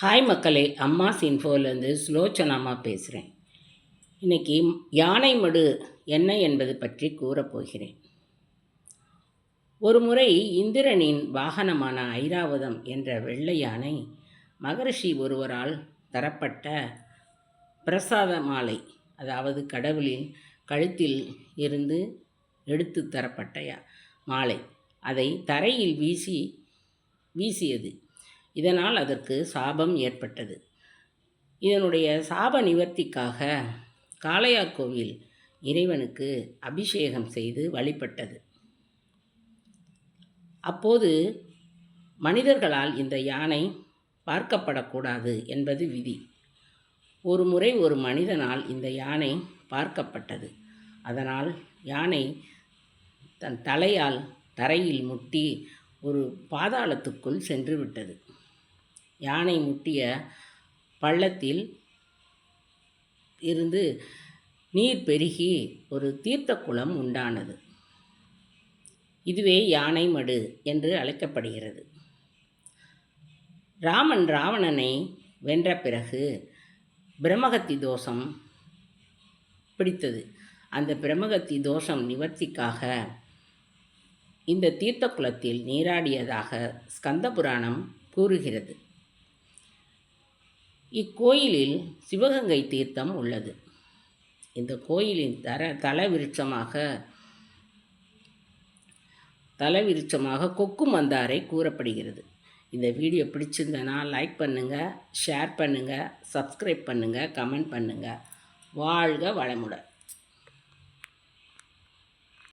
Hi மக்களே அம்மா சின்ஃபோலேருந்து ஸ்லோச்சனாமா பேசுகிறேன் இன்றைக்கி யானை மடு என்ன என்பது பற்றி கூறப்போகிறேன் ஒரு முறை இந்திரனின் வாகனமான ஐராவதம் என்ற வெள்ளை யானை மகரிஷி ஒருவரால் தரப்பட்ட பிரசாத மாலை அதாவது கடவுளின் கழுத்தில் இருந்து எடுத்து தரப்பட்ட யா- மாலை. அதை தரையில் வீசி வீசியது. இதனால் அதற்கு சாபம் ஏற்பட்டது. இதனுடைய சாப நிவர்த்திக்காக காளையா கோவில் இறைவனுக்கு அபிஷேகம் செய்து வழிபட்டது. அப்போது மனிதர்களால் இந்த யானை பார்க்கப்படக்கூடாது என்பது விதி. ஒரு முறை ஒரு மனிதனால் இந்த யானை பார்க்கப்பட்டது. அதனால் யானை தன் தலையால் தரையில் முட்டி ஒரு பாதாளத்துக்குள் சென்று விட்டது. யானை முட்டிய பள்ளத்தில் இருந்து நீர் பெருகி ஒரு தீர்த்த குளம் உண்டானது. இதுவே யானை மடு என்று அழைக்கப்படுகிறது. ராமன் ராவணனை வென்ற பிறகு பிரம்மகத்தி தோஷம் பிடித்தது. அந்த பிரம்மகத்தி தோஷம் நிவர்த்திக்காக இந்த தீர்த்த குளத்தில் நீராடியதாக ஸ்கந்த புராணம் கூறுகிறது. இக்கோயிலில் சிவகங்கை தீர்த்தம் உள்ளது. இந்த கோயிலின் தர தலவிருட்சமாக தலவிருட்சமாக கொக்கு மந்தாரை கூறப்படுகிறது. இந்த வீடியோ பிடிச்சிருந்தனா லைக் பண்ணுங்கள் ஷேர் பண்ணுங்கள் சப்ஸ்கிரைப் பண்ணுங்கள் கமெண்ட் பண்ணுங்கள் வாழ்க வளமுடன்.